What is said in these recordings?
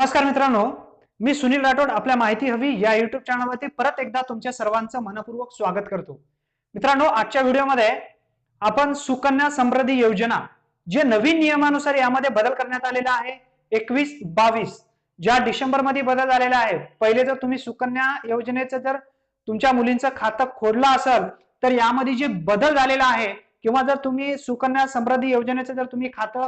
नमस्कार मित्रांनो मी सुनील राठोड आपल्या माहिती हवी या युट्यूब चॅनलवरती परत एकदा तुमच्या सर्वांचं मनपूर्वक स्वागत करतो. मित्रांनो आजच्या व्हिडिओमध्ये आपण सुकन्या समृद्धी योजना जे नवीन नियमानुसार यामध्ये बदल करण्यात आलेला आहे एकवीस बावीस ज्या डिसेंबरमध्ये बदल झालेला आहे. पहिले जर तुम्ही सुकन्या योजनेचं जर तुमच्या मुलींचं खातं खोललं असेल तर यामध्ये जे बदल झालेला आहे किंवा जर तुम्ही सुकन्या समृद्धी योजनेचं जर तुम्ही खातं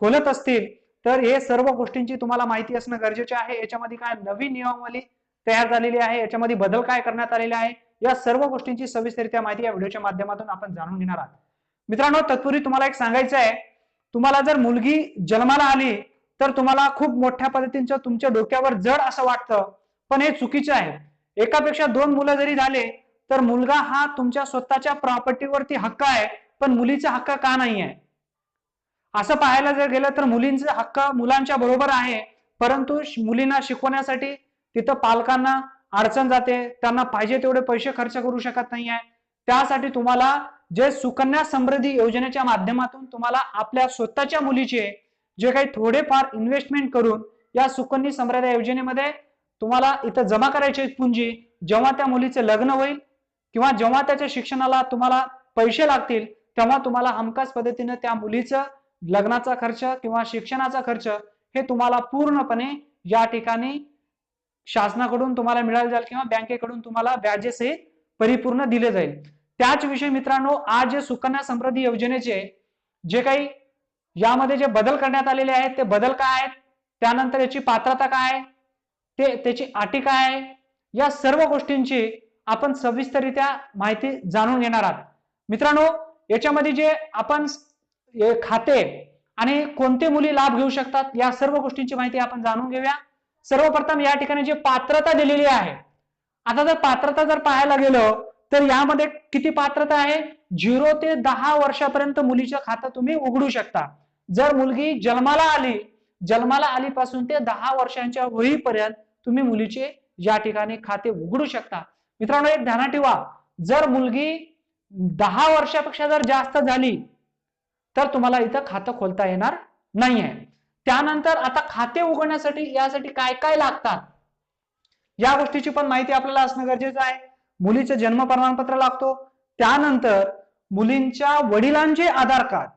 खोलत असतील तर हे सर्व गोष्टींची तुम्हाला माहिती असणं गरजेचे आहे. याच्यामध्ये काय नवीन नियमावली तयार झालेली आहे? याच्यामध्ये बदल काय करण्यात आलेले आहे? या सर्व गोष्टींची सविस्तरित्या माहिती या व्हिडिओच्या माध्यमातून आपण जाणून घेणार आहात. मित्रांनो तत्पूर्वी तुम्हाला एक सांगायचं आहे. तुम्हाला जर मुलगी जन्माला आली तर तुम्हाला खूप मोठ्या पद्धतीचं तुमच्या डोक्यावर जड असं वाटतं. पण हे चुकीचं आहे. एकापेक्षा दोन मुलं जरी झाले तर मुलगा हा तुमच्या स्वतःच्या प्रॉपर्टीवरती हक्क आहे. पण मुलीचा हक्क का नाही आहे असं पाहायला जर गेलं तर मुलींचे हक्क मुलांच्या बरोबर आहे. परंतु मुलींना शिकवण्यासाठी तिथं पालकांना अडचण जाते. त्यांना पाहिजे तेवढे पैसे खर्च करू शकत नाही आहे. त्यासाठी तुम्हाला जे सुकन्या समृद्धी योजनेच्या माध्यमातून तुम्हाला आपल्या स्वतःच्या मुलीचे जे काही थोडेफार इन्व्हेस्टमेंट करून या सुकन्या समृद्धी योजनेमध्ये तुम्हाला इथं जमा करायची आहेत पुंजी जेव्हा त्या मुलीचे लग्न होईल किंवा जेव्हा त्याच्या शिक्षणाला तुम्हाला पैसे लागतील तेव्हा तुम्हाला हमखास पद्धतीनं त्या मुलीचं लग्नाचा खर्च किंवा शिक्षणाचा खर्च हे तुम्हाला पूर्णपणे या ठिकाणी शासनाकडून तुम्हाला मिळाले जाईल किंवा बँकेकडून तुम्हाला व्याजेसहित परिपूर्ण दिले जाईल. त्याच विषयी मित्रांनो आज जे सुकन्या समृद्धी योजनेचे जे काही यामध्ये जे बदल करण्यात आलेले आहेत ते बदल काय आहेत? त्यानंतर याची पात्रता काय आहे? ते त्याची अटी काय आहे? या सर्व गोष्टींची आपण सविस्तरित्या माहिती जाणून घेणार आहात. मित्रांनो याच्यामध्ये जे आपण खाते आणि कोणते मुली लाभ घेऊ शकतात या सर्व गोष्टींची माहिती आपण जाणून घेऊया. सर्वप्रथम या ठिकाणी जी पात्रता दिलेली आहे आता जर पात्रता जर पाहायला गेलो तर यामध्ये किती पात्रता आहे? झिरो ते दहा वर्षापर्यंत मुलीचं खातं तुम्ही उघडू शकता. जर मुलगी जन्माला आली जन्माला आलीपासून ते दहा वर्षांच्या होईपर्यंत तुम्ही मुलीचे या ठिकाणी खाते उघडू शकता. मित्रांनो एक ध्यानात ठेवा. जर मुलगी दहा वर्षापेक्षा जर जास्त झाली तर तुम्हाला इथं खातं खोलता येणार नाहीये. त्यानंतर आता खाते उघडण्यासाठी यासाठी काय काय लागतात? या गोष्टीची पण माहिती आपल्याला असणं गरजेचं आहे. मुलीचं जन्म प्रमाणपत्र लागतो. त्यानंतर मुलींच्या वडिलांचे आधार कार्ड.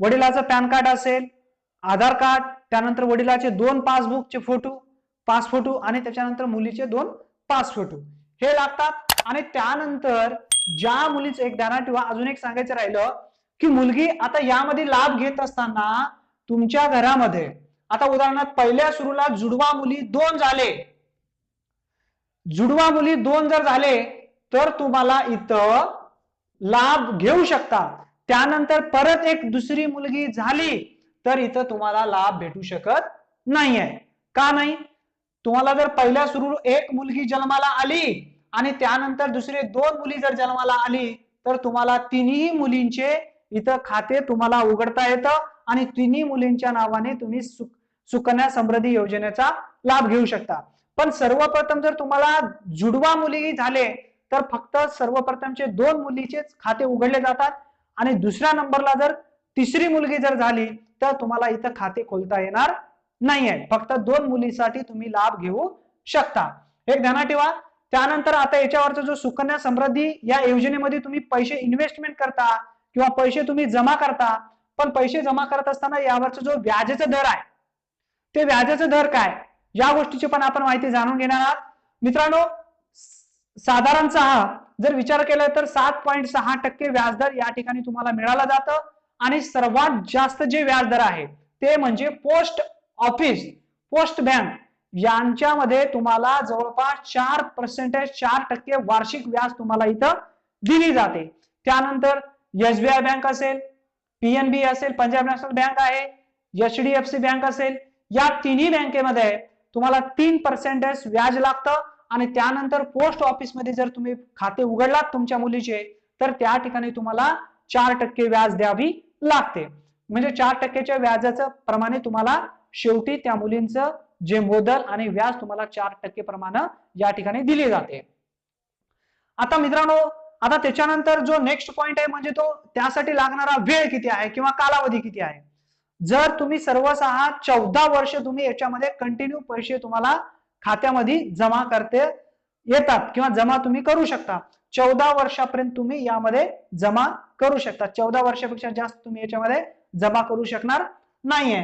वडिलाचं पॅन कार्ड असेल आधार कार्ड त्यानंतर वडिलाचे दोन पासबुकचे फोटो पाच फोटो आणि त्याच्यानंतर मुलीचे दोन पाच फोटो. हे लागतात आणि त्यानंतर ज्या मुलीचं एक ध्यानात ठेवा अजून एक सांगायचं राहिलं. की मुलगी आता यामध्ये लाभ घेत असताना तुमच्या घरामध्ये आता उदाहरणार्थ पहिल्या सुरूला जुडवा मुली दोन झाले. जुडवा मुली दोन जर झाले तर तुम्हाला इथं लाभ घेऊ शकता त्यानंतर परत एक दुसरी मुलगी झाली तर इथं तुम्हाला लाभ भेटू शकत नाहीये. का नाही? तुम्हाला जर पहिल्या सुरू एक मुलगी जन्माला आली आणि त्यानंतर दुसरे दोन मुली जर जन्माला आली तर तुम्हाला तिन्ही मुलींचे इथं खाते तुम्हाला उघडता येतं आणि तिन्ही मुलींच्या नावाने तुम्ही सुकन्या समृद्धी योजनेचा लाभ घेऊ शकता. पण सर्वप्रथम जर तुम्हाला जुडवा मुली झाले तर फक्त सर्वप्रथमचे दोन मुलीचेच खाते उघडले जातात आणि दुसऱ्या नंबरला जर तिसरी मुलगी जर झाली तर तुम्हाला इथं खाते खोलता येणार नाहीये. फक्त दोन मुलीसाठी तुम्ही लाभ घेऊ शकता. एक ध्यानात ठेवा. त्यानंतर आता याच्यावरचा जो सुकन्या समृद्धी या योजनेमध्ये तुम्ही पैसे इन्व्हेस्टमेंट करता किंवा पैसे तुम्ही जमा करता पण पैसे जमा करत असताना यावरचा जो व्याजाचा दर आहे ते व्याजाचा दर काय? या गोष्टीची पण आपण माहिती जाणून घेणार आहात. मित्रांनो साधारण साधारणतः जर विचार केला तर सात पॉईंट सहा टक्के व्याजदर या ठिकाणी तुम्हाला मिळालं जातं. आणि सर्वात जास्त जे व्याजदर आहे ते म्हणजे पोस्ट ऑफिस पोस्ट बँक यांच्यामध्ये तुम्हाला जवळपास चार पर्सेंटेज चार टक्के वार्षिक व्याज तुम्हाला इथं दिली जाते. त्यानंतर एसबीआय बँक असेल पीएनबी असेल पंजाब नॅशनल बँक आहे एचडीएफसी बँक असेल या तिन्ही बँकेमध्ये तुम्हाला तीन पर्सेंटेज व्याज लागतं आणि त्यानंतर पोस्ट ऑफिसमध्ये जर तुम्ही खाते उघडलात तुमच्या मुलीचे तर त्या ठिकाणी तुम्हाला चार टक्के व्याज द्यावी लागते. म्हणजे चार टक्केच्या व्याजाचं प्रमाणे तुम्हाला शेवटी त्या मुलींचं जे मोदल आणि व्याज तुम्हाला चार टक्के प्रमाण या ठिकाणी दिले जाते. आता मित्रांनो आता त्याच्यानंतर जो नेक्स्ट पॉइंट आहे म्हणजे तो त्यासाठी लागणारा वेळ किती आहे किंवा कालावधी किती आहे? जर तुम्ही सर्वच चौदा वर्ष तुम्ही याच्यामध्ये कंटिन्यू पैसे तुम्हाला खात्यामध्ये जमा करते येतात किंवा जमा तुम्ही करू शकता. चौदा वर्षापर्यंत तुम्ही यामध्ये जमा करू शकता. चौदा वर्षापेक्षा जास्त तुम्ही याच्यामध्ये जमा करू शकणार नाहीये.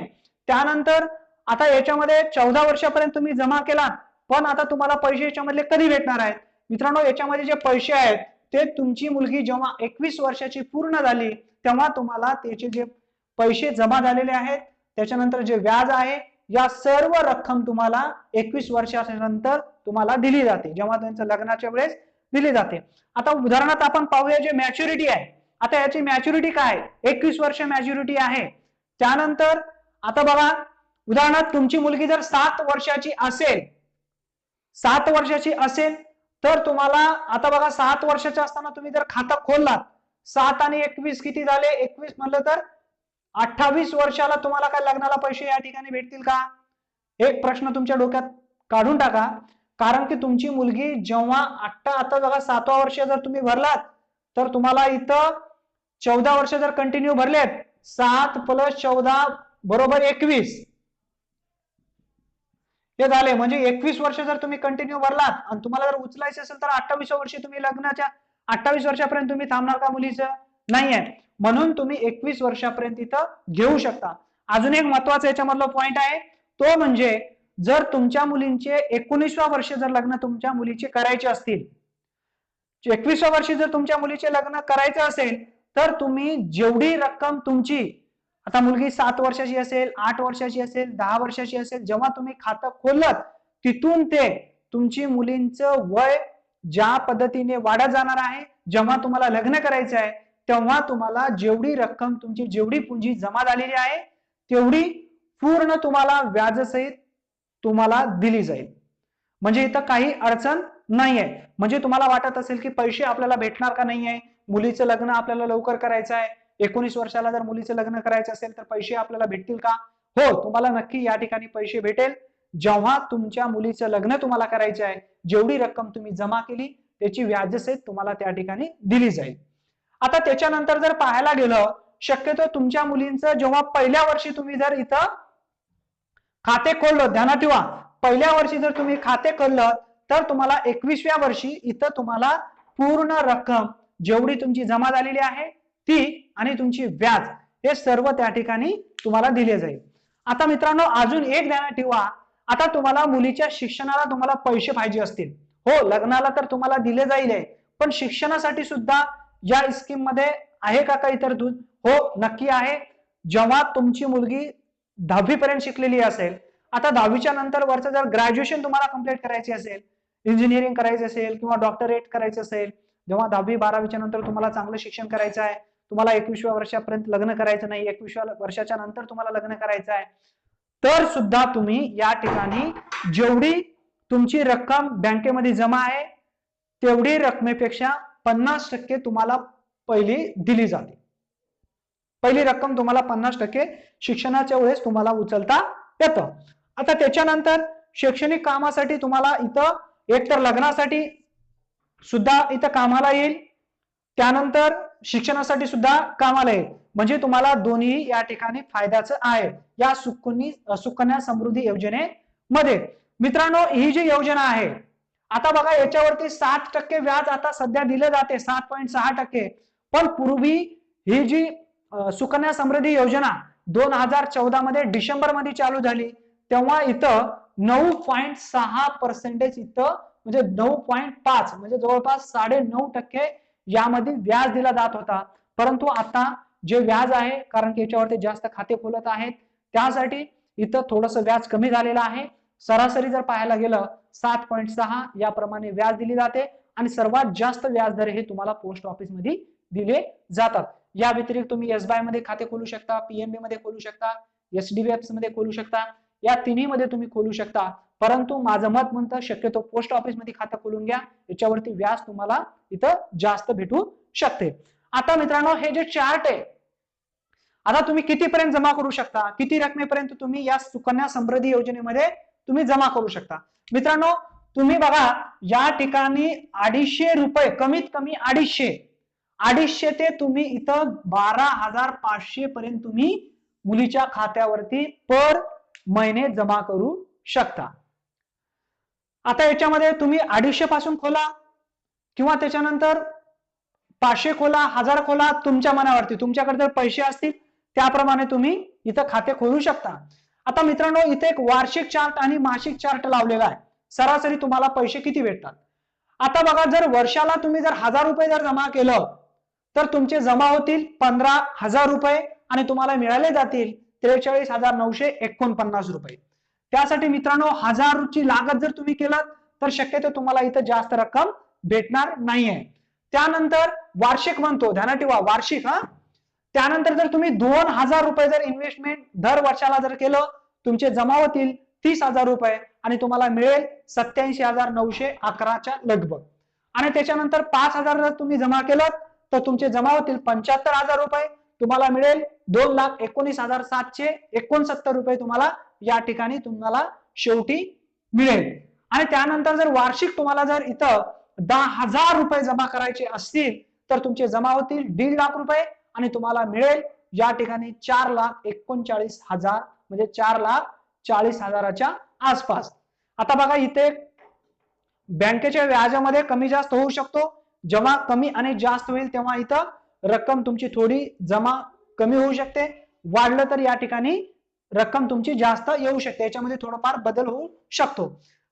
त्यानंतर आता याच्यामध्ये चौदा वर्षापर्यंत तुम्ही जमा केला पण आता तुम्हाला पैसे याच्यामधले कधी भेटणार आहेत? मित्रांनो याच्यामध्ये जे पैसे आहेत ते तुमची मुलगी जेव्हा एकवीस वर्षाची पूर्ण झाली तेव्हा तुम्हाला त्याचे जे पैसे जमा झालेले आहेत त्याच्यानंतर जे व्याज आहे या सर्व रक्कम तुम्हाला एकवीस वर्षानंतर तुम्हाला दिली जाते जेव्हा त्यांच्या लग्नाच्या वेळेस दिली जाते. आता उदाहरणार्थ आपण पाहूया जे मॅच्युरिटी आहे. आता याची मॅच्युरिटी काय? एकवीस वर्ष मॅच्युरिटी आहे. त्यानंतर आता बघा उदाहरणार्थ तुमची मुलगी जर सात वर्षाची असेल सात वर्षाची असेल तर तुम्हाला आता बघा सात वर्षाच्या असताना तुम्ही जर खातं खोललात सात आणि एकवीस किती झाले? एकवीस म्हणलं तर अठ्ठावीस वर्षाला तुम्हाला काय लग्नाला पैसे या ठिकाणी भेटतील का? एक प्रश्न तुमच्या डोक्यात काढून टाका. कारण की तुमची मुलगी जेव्हा आठ्ठा आता बघा सातवा वर्ष जर तुम्ही भरलात तर तुम्हाला इथं चौदा वर्ष जर कंटिन्यू भरलेत सात प्लस चौदा बरोबर एकवीस. हे झाले. म्हणजे एकवीस वर्ष जर तुम्ही कंटिन्यू भरलात आणि तुम्हाला जर उचलायचे असेल तर अठ्ठावीस वर्षी तुम्ही लग्नाच्या अठ्ठावीस वर्षापर्यंत तुम्ही थांबणार का मुलीचं? नाहीये. म्हणून तुम्ही एकवीस वर्षापर्यंत इथं घेऊ शकता. अजून एक महत्त्वाचा याच्यामधला पॉइंट आहे. तो म्हणजे जर तुमच्या मुलींचे एकोणीसव्या वर्षी जर लग्न तुमच्या मुलीचे करायचे असतील एकवीसव्या वर्षी जर तुमच्या मुलीचे लग्न करायचे असेल तर तुम्ही जेवढी रक्कम तुमची आता मुलगी सात वर्षाची असेल आठ वर्षाची असेल दहा वर्षाची असेल जेव्हा तुम्ही खातं खोलत तिथून ते तुमची मुलींचं वय ज्या पद्धतीने वाढत जाणार आहे जेव्हा तुम्हाला लग्न करायचं आहे तेव्हा तुम्हाला जेवढी रक्कम तुमची जेवढी पुंजी जमा झालेली आहे तेवढी पूर्ण तुम्हाला व्याजसहित तुम्हाला दिली जाईल. म्हणजे इथं काही अडचण नाहीये. म्हणजे तुम्हाला वाटत असेल की पैसे आपल्याला भेटणार का नाहीये? मुलीचं लग्न आपल्याला लवकर करायचं आहे. एकोणीस वर्षाला जर मुलीचं लग्न करायचं असेल तर पैसे आपल्याला भेटतील का? हो तुम्हाला नक्की या ठिकाणी पैसे भेटेल. जेव्हा तुमच्या मुलीचं लग्न तुम्हाला करायचं आहे जेवढी रक्कम तुम्ही जमा केली त्याची व्याजसहित तुम्हाला त्या ठिकाणी दिली जाईल. आता त्याच्यानंतर जर पाहायला गेलं शक्यतो तुमच्या मुलींचं जेव्हा पहिल्या वर्षी तुम्ही जर इथं खाते खोललं ध्यानात ठेवा. पहिल्या वर्षी जर तुम्ही खाते खोललं तर तुम्हाला एकवीसव्या वर्षी इथं तुम्हाला पूर्ण रक्कम जेवढी तुमची जमा झालेली आहे ती आणि तुमची व्याज हे सर्व त्या ठिकाणी तुम्हाला दिले जाईल. आता मित्रांनो अजून एक ध्यानात ठेवा. आता तुम्हाला मुलीच्या शिक्षणाला तुम्हाला पैसे पाहिजे असतील. हो लग्नाला तर तुम्हाला दिले जाईल आहे पण शिक्षणासाठी सुद्धा या स्कीममध्ये आहे का काही तरतूद हो नक्की आहे. जेव्हा तुमची मुलगी दहावी पर्यंत शिकलेली असेल आता दहावीच्या नंतर वरचं जर ग्रॅज्युएशन तुम्हाला कंप्लीट करायची असेल इंजिनिअरिंग करायचं असेल किंवा डॉक्टरेट करायचं असेल जेव्हा दहावी बारावीच्या नंतर तुम्हाला चांगलं शिक्षण करायचं आहे तुम्हाला एकविसव्या वर्षापर्यंत लग्न करायचं नाही एकविसव्या वर्षाच्या नंतर तुम्हाला लग्न करायचं आहे. तर सुद्धा तुम्ही या ठिकाणी जेवढी तुमची रक्कम बँकेमध्ये जमा आहे तेवढी रकमेपेक्षा पन्नास टक्के तुम्हाला पहिली दिली जाते. पहिली रक्कम तुम्हाला पन्नास टक्के शिक्षणाच्या वेळेस तुम्हाला उचलता येतं. आता त्याच्यानंतर शैक्षणिक कामासाठी तुम्हाला इथं एकतर लग्नासाठी सुद्धा इथं कामाला येईल त्यानंतर शिक्षणासाठी सुद्धा कामाला येईल म्हणजे तुम्हाला दोन्ही या ठिकाणी फायद्याचं आहे. या सुकन्या सुकन्या समृद्धी योजनेमध्ये मित्रांनो ही जी योजना आहे आता बघा याच्यावरती सात टक्के व्याज आता सध्या दिलं जाते सात पॉईंट सहा टक्के. पण पूर्वी ही जी सुकन्या समृद्धी योजना दोन हजार चौदा मध्ये डिसेंबरमध्ये चालू झाली तेव्हा इथं नऊ पॉईंट सहा पर्सेंटेज इथं म्हणजे नऊ पॉईंट पाच म्हणजे जवळपास साडे नऊ टक्के यामध्ये व्याज दिला जात होता. परंतु आता जे व्याज आहे कारण की याच्यावरती जास्त खाते खोलत आहेत त्यासाठी इथं थोडस व्याज कमी झालेलं आहे. सरासरी जर पाहायला गेलं सात पॉईंट सहा याप्रमाणे व्याज दिली जाते आणि सर्वात जास्त व्याज दर हे तुम्हाला पोस्ट ऑफिसमध्ये दिले जातात. या व्यतिरिक्त तुम्ही एसबीआयमध्ये खाते खोलू शकता पीएमबी मध्ये खोलू शकता एचडीबीएफमध्ये खोलू शकता या तिन्ही मध्ये तुम्ही खोलू शकता. परंतु माझं मत म्हणतं शक्यतो पोस्ट ऑफिसमध्ये खातं खोलून घ्या. याच्यावरती व्याज तुम्हाला इथं जास्त भेटू शकते. आता मित्रांनो हे जे चार्ट आहे आता तुम्ही कितीपर्यंत जमा करू शकता? किती रकमेपर्यंत तुम्ही या सुकन्या समृद्धी योजनेमध्ये तुम्ही जमा करू शकता? मित्रांनो तुम्ही बघा या ठिकाणी अडीचशे रुपये कमीत कमी अडीचशे अडीचशे ते तुम्ही इथं बारा हजार पाचशे पर्यंत तुम्ही मुलीच्या खात्यावरती पर महिने जमा करू शकता. आता याच्यामध्ये तुम्ही अडीचशे पासून खोला किंवा त्याच्यानंतर पाचशे खोला हजार खोला तुमच्या मनावरती तुमच्याकडे जर पैसे असतील त्याप्रमाणे तुम्ही इथं खाते खोलू शकता. आता मित्रांनो इथे एक वार्षिक चार्ट आणि मासिक चार्ट लावलेला आहे. सरासरी तुम्हाला पैसे किती भेटतात? आता बघा जर वर्षाला तुम्ही जर हजार रुपये जर जमा केलं तर तुमचे जमा होतील पंधरा हजार रुपये आणि तुम्हाला मिळाले जातील त्रेचाळीस हजार नऊशे एकोणपन्नास रुपये. त्यासाठी मित्रांनो हजारची लागत जर तुम्ही केलात तर शक्यतो तुम्हाला इथं जास्त रक्कम भेटणार नाहीये. त्यानंतर वार्षिक म्हणतो ध्यानात ठेवा वार्षिक हा? त्यानंतर जर तुम्ही दोन हजार रुपये जर इन्व्हेस्टमेंट दर वर्षाला जर केलं तुमचे जमा होतील तीस हजार रुपये आणि तुम्हाला मिळेल सत्याऐंशी हजार नऊशे अकराच्या लगभग आणि त्याच्यानंतर पाच हजार जर तुम्ही जमा केलं तर तुमचे जमा होतील पंच्याहत्तर हजार रुपये. तुम्हाला मिळेल दोन लाख एकोणीस हजार सातशे एकोणसत्तर रुपये तुम्हाला या ठिकाणी तुम्हाला शेवटी मिळेल. आणि त्यानंतर जर वार्षिक तुम्हाला जर इथं दहा हजार रुपये जमा करायचे असतील तर तुमचे जमा होतील दीड लाख रुपये आणि तुम्हाला मिळेल या ठिकाणी चार लाख एकोणचाळीस हजार म्हणजे चार लाख चाळीस हजाराच्या आसपास. आता बघा इथे बँकेच्या व्याजामध्ये कमी जास्त होऊ शकतो. जेव्हा कमी आणि जास्त होईल तेव्हा इथं रक्कम तुमची थोडी जमा कमी होऊ शकते. वाढलं तर या ठिकाणी रक्कम तुमची जास्त येऊ शकते याच्यामध्ये थोडंफार बदल होऊ शकतो.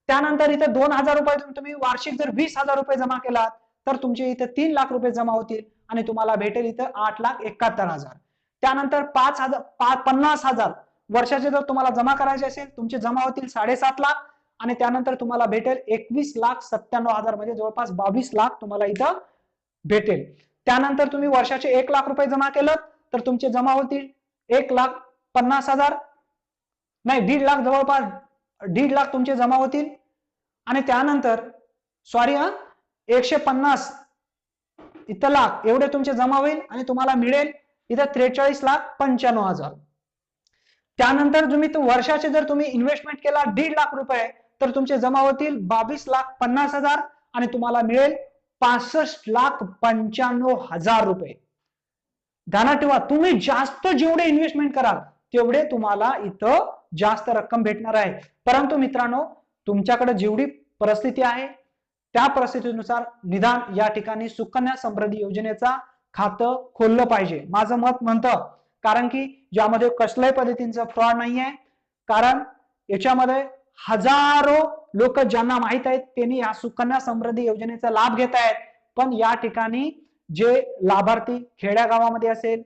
त्यानंतर इथे दोन हजार रुपये तुम्ही वार्षिक जर वीस हजार रुपये जमा केलात तर तुमचे इथे तीन लाख रुपये जमा होतील आणि तुम्हाला भेटेल इथं आठ लाख एकाहत्तर हजार. त्यानंतर पाच हजार पन्नास हजार वर्षाचे जर तुम्हाला जमा करायचे असेल तुमचे जमा होतील साडेसात लाख आणि त्यानंतर तुम्हाला भेटेल एकवीस लाख सत्त्याण्णव हजार म्हणजे जवळपास बावीस लाख तुम्हाला इथं भेटेल. त्यानंतर तुम्ही वर्षाचे एक लाख रुपये जमा केलं तर तुमचे जमा होतील एक लाख पन्नास हजार नाही दीड लाख जवळपास दीड लाख तुमचे जमा होतील. आणि त्यानंतर सॉरी हा एकशे पन्नास इथं लाख एवढे तुमचे जमा होईल आणि तुम्हाला मिळेल इथं त्रेचाळीस लाख पंच्याण्णव हजार. त्यानंतर तुम्ही वर्षाचे जर तुम्ही इन्व्हेस्टमेंट केला दीड लाख रुपये तर तुमचे जमा होतील बावीस लाख पन्नास हजार आणि तुम्हाला मिळेल पासष्ट लाख पंच्याण्णव हजार रुपये. ध्यानात ठेवा तुम्ही जास्त जेवढे इन्व्हेस्टमेंट कराल तेवढे तुम्हाला इथं जास्त रक्कम भेटणार आहे. परंतु मित्रांनो तुमच्याकडे जेवढी परिस्थिती आहे त्या परिस्थितीनुसार निदान या ठिकाणी सुकन्या समृद्धी योजनेचा खातं खोललं पाहिजे. माझं मत म्हणतं कारण की ज्यामध्ये कसल्याही पद्धतीचं फ्रॉड नाही आहे कारण याच्यामध्ये हजारो लोक ज्यांना माहीत आहेत त्यांनी या सुकन्या समृद्धी योजनेचा लाभ घेत आहेत. पण या ठिकाणी जे लाभार्थी खेड्या गावामध्ये असेल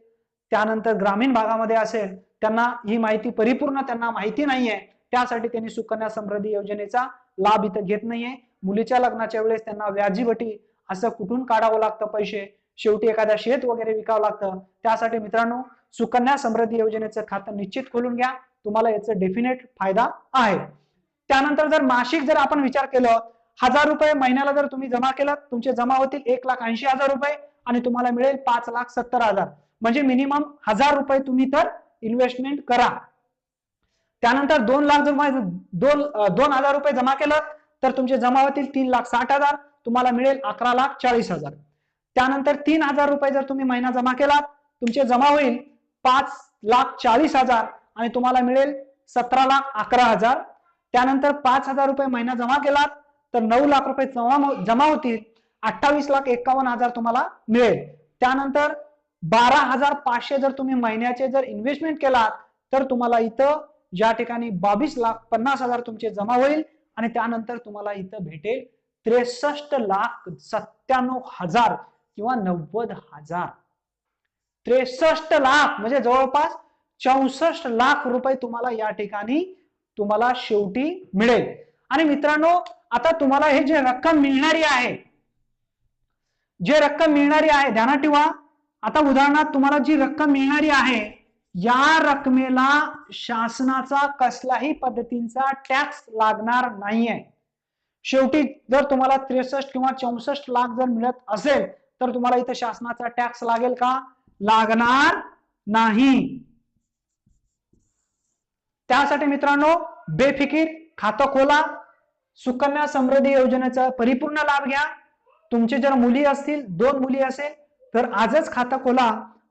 त्यानंतर ग्रामीण भागामध्ये असेल त्यांना ही माहिती परिपूर्ण त्यांना माहिती नाहीये. त्यासाठी त्यांनी सुकन्या समृद्धी योजनेचा लाभ इथं घेत नाहीये. मुलीच्या लग्नाच्या वेळेस त्यांना व्याजीबटी असं कुठून काढावं लागतं पैसे? शेवटी एखाद्या शेत वगैरे विकावं लागतं. त्यासाठी मित्रांनो सुकन्या समृद्धी योजनेचं खातं निश्चित खोलून घ्या. तुम्हाला याचा डेफिनेट फायदा आहे. त्यानंतर जर मासिक जर आपण विचार केलं हजार रुपये महिन्याला जर तुम्ही जमा केलं तुमचे जमा होतील एक लाख ऐंशी हजार रुपये. आणि तुम्हाला मिळेल पाच लाख सत्तर हजार. म्हणजे मिनिमम हजार रुपये तुम्ही तर इन्व्हेस्टमेंट करा. त्यानंतर दोन लाख जर दोन दोन हजार रुपये जमा केलं तर तुमचे जमा होतील तीन लाख साठ हजार. तुम्हाला मिळेल अकरा लाख चाळीस हजार. त्यानंतर तीन हजार रुपये जर तुम्ही महिना जमा केलात तुमचे जमा होईल पाच लाख चाळीस हजार आणि तुम्हाला मिळेल सतरा लाख अकरा हजार. त्यानंतर पाच हजार रुपये महिना जमा केलात तर नऊ लाख रुपये जमा हो, जमा होतील. अठ्ठावीस लाख एक्कावन्न हजार तुम्हाला मिळेल. त्यानंतर बारा हजार पाचशे जर तुम्ही महिन्याचे जर इन्व्हेस्टमेंट केलात तर तुम्हाला इथं ज्या ठिकाणी बावीस लाख पन्नास हजार तुमचे जमा होईल आणि त्यानंतर तुम्हाला इथं भेटेल त्रेसष्ट लाख सत्त्याण्णव हजार किंवा नव्वद हजार. त्रेसष्ट लाख म्हणजे जवळपास चौसष्ट लाख रुपये तुम्हाला या ठिकाणी तुम्हाला शेवटी मिळेल. आणि मित्रांनो आता तुम्हाला हे जे रक्कम मिळणारी आहे जे रक्कम मिळणारी आहे ध्यानात ठेवा. आता उदाहरणार्थ तुम्हाला जी रक्कम मिळणारी आहे या रकमेला शासनाचा कसलाही पद्धतींचा टॅक्स लागणार नाहीये. शेवटी जर तुम्हाला त्रेसष्ट किंवा चौसष्ट लाख जर मिळत असेल तर तुम्हाला इथं शासनाचा टॅक्स लागेल का? लागणार नाही. त्यासाठी मित्रांनो बेफिकीर खातं खोला. सुकन्या समृद्धी योजनेचा परिपूर्ण लाभ घ्या. तुमचे जर मुली असतील दोन मुली असेल तर आजच खातं खोला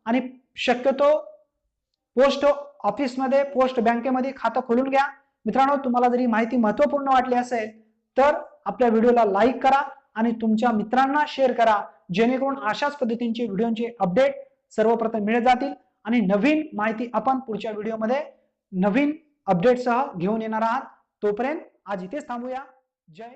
आणि शक्यतो पोस्ट ऑफिसमध्ये पोस्ट बँकेमध्ये खातं खोलून घ्या. मित्रांनो तुम्हाला जरी माहिती महत्त्वपूर्ण वाटली असेल तर आपल्या व्हिडिओला लाईक करा आणि तुमच्या मित्रांना शेअर करा. जेणेकरून अशाच पद्धतींचे व्हिडिओचे अपडेट सर्वप्रथम मिळत जातील आणि नवीन माहिती आपण पुढच्या व्हिडिओमध्ये नवीन अपडेटसह घेऊन येणार आहात. तोपर्यंत आज इथेच थांबूया. जय